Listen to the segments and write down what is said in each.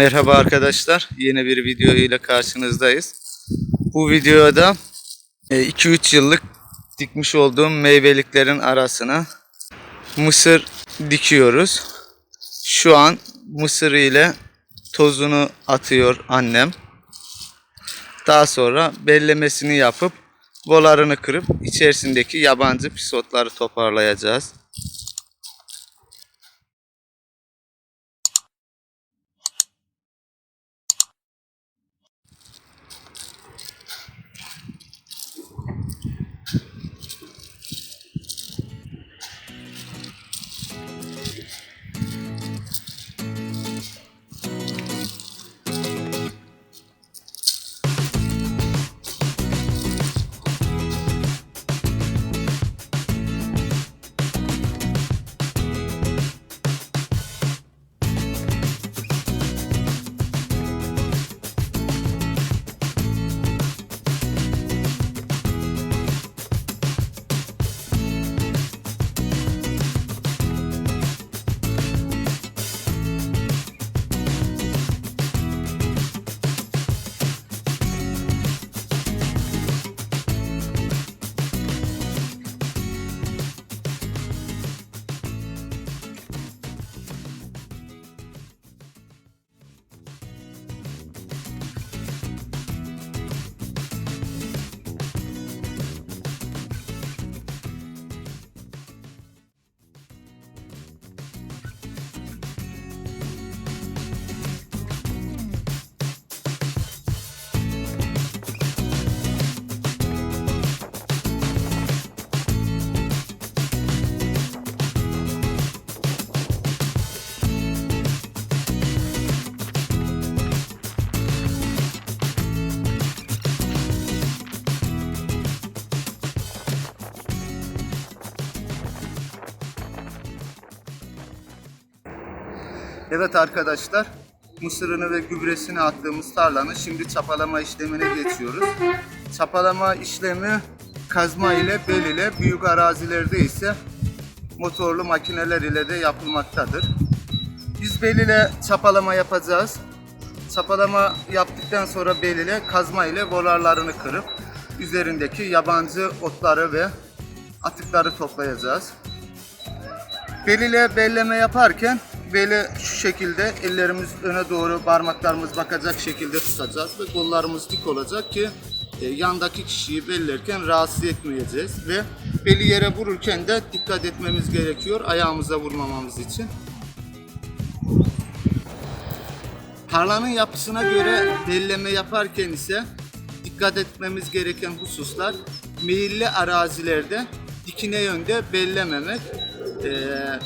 Merhaba arkadaşlar. Yeni bir video ile karşınızdayız. Bu videoda 2-3 yıllık dikmiş olduğum meyveliklerin arasına mısır dikiyoruz. Şu an mısır ile tozunu atıyor annem. Daha sonra bellemesini yapıp bolarını kırıp içerisindeki yabancı pisotları toparlayacağız. Evet arkadaşlar, mısırını ve gübresini attığımız tarlanın şimdi çapalama işlemine geçiyoruz. Çapalama işlemi kazma ile bel ile büyük arazilerde ise motorlu makineler ile de yapılmaktadır. Biz bel ile çapalama yapacağız. Çapalama yaptıktan sonra bel ile kazma ile bolarlarını kırıp üzerindeki yabancı otları ve atıkları toplayacağız. Bel ile belleme yaparken beli şu şekilde ellerimiz öne doğru parmaklarımız bakacak şekilde tutacağız ve kollarımız dik olacak ki e, yandaki kişiyi bellerken rahatsız etmeyeceğiz ve beli yere vururken de dikkat etmemiz gerekiyor ayağımıza vurmamamız için. Tarlanın yapısına göre belleme yaparken ise dikkat etmemiz gereken hususlar meyilli arazilerde dikine yönde bellememek, eee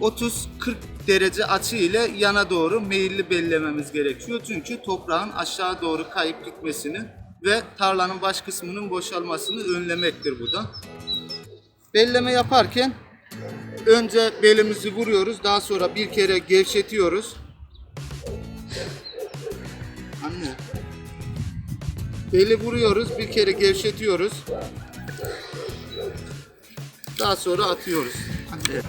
30-40 derece açı ile yana doğru meyilli bellememiz gerekiyor. Çünkü toprağın aşağı doğru kayıp gitmesini ve tarlanın baş kısmının boşalmasını önlemektir bu da. Belleme yaparken önce belimizi vuruyoruz. Daha sonra bir kere gevşetiyoruz. Anne. Beli vuruyoruz. Bir kere gevşetiyoruz. Daha sonra atıyoruz. Anne.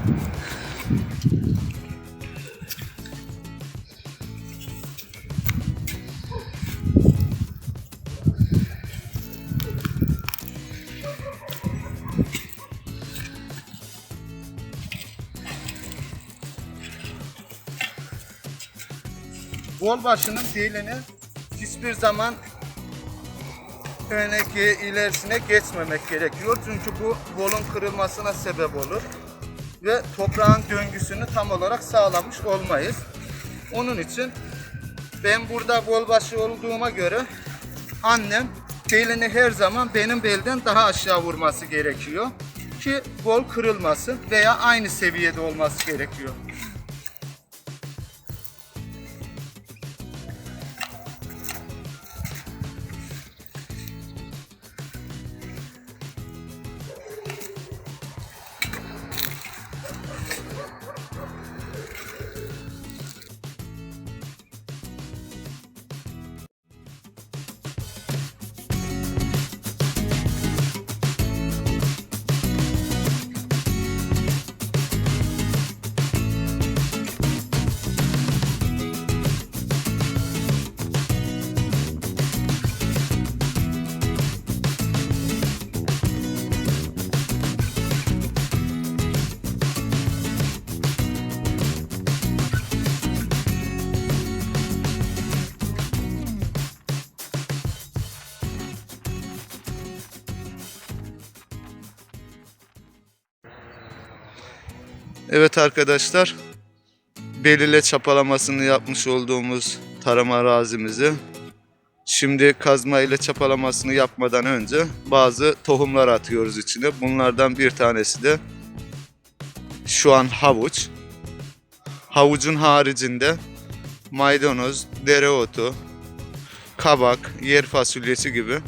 Bol başının dilini hiçbir zaman öneki ilerisine geçmemek gerekiyor. Çünkü bu bolun kırılmasına sebep olur. Ve toprağın döngüsünü tam olarak sağlamış olmayız. Onun için ben burada bol başı olduğuma göre annem belini her zaman benim belden daha aşağı vurması gerekiyor. Ki bol kırılmasın veya aynı seviyede olması gerekiyor. Evet arkadaşlar, belirle çapalamasını yapmış olduğumuz tarım arazimizi şimdi kazma ile çapalamasını yapmadan önce bazı tohumlar atıyoruz içine. Bunlardan bir tanesi de şu an havuç. Havucun haricinde maydanoz, dereotu, kabak, yer fasulyesi gibi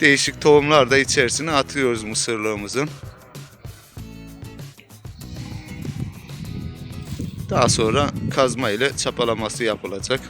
değişik tohumlar da içerisine atıyoruz mısırlığımızın. Daha sonra kazma ile çapalaması yapılacak.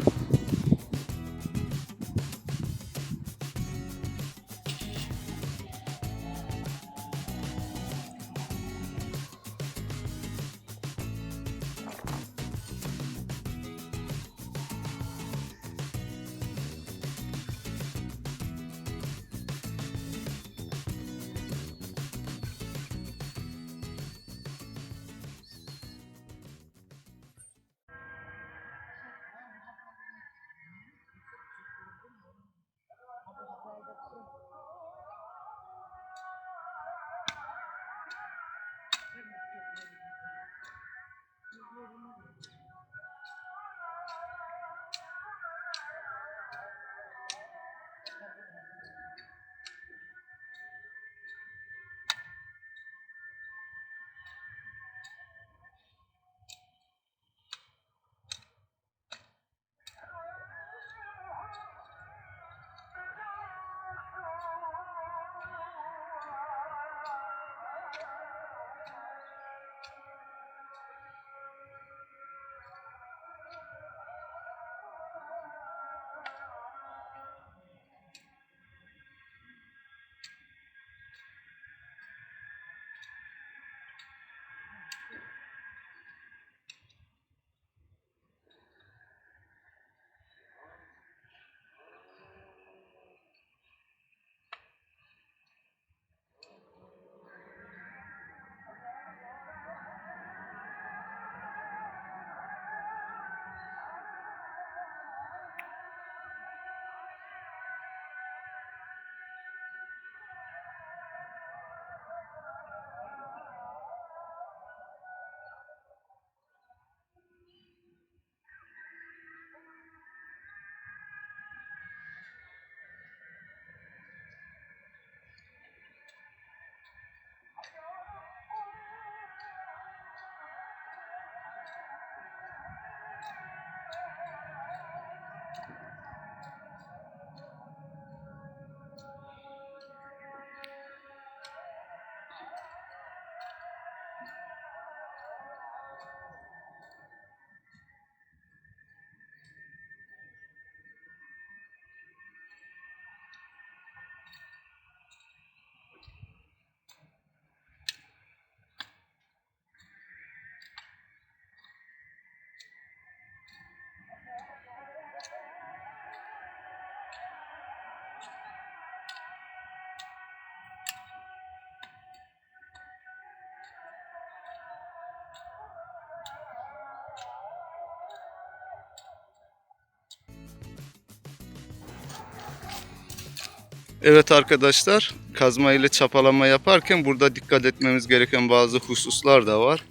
Evet arkadaşlar, kazma ile çapalama yaparken burada dikkat etmemiz gereken bazı hususlar da var.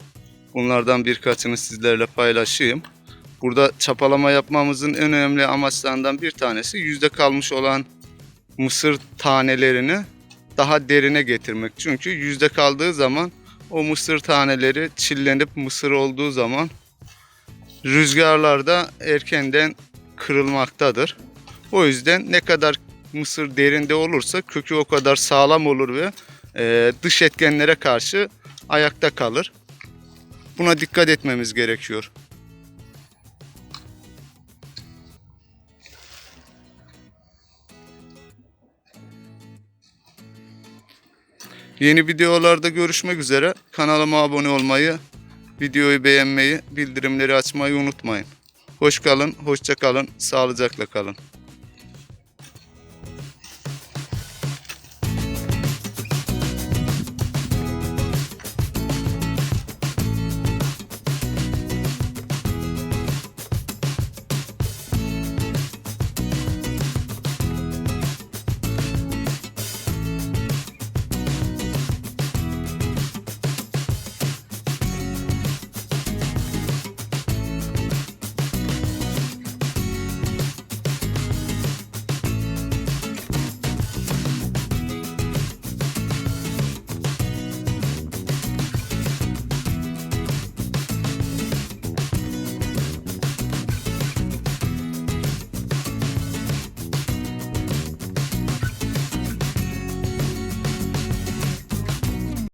Bunlardan birkaçını sizlerle paylaşayım. Burada çapalama yapmamızın en önemli amaçlarından bir tanesi yüzde kalmış olan mısır tanelerini daha derine getirmek. Çünkü yüzde kaldığı zaman o mısır taneleri çillenip mısır olduğu zaman rüzgarlarda erkenden kırılmaktadır. O yüzden ne kadar mısır derinde olursa kökü o kadar sağlam olur ve e, dış etkenlere karşı ayakta kalır. Buna dikkat etmemiz gerekiyor. Yeni videolarda görüşmek üzere. Kanalıma abone olmayı, videoyu beğenmeyi, bildirimleri açmayı unutmayın. Hoş kalın, hoşça kalın, sağlıcakla kalın.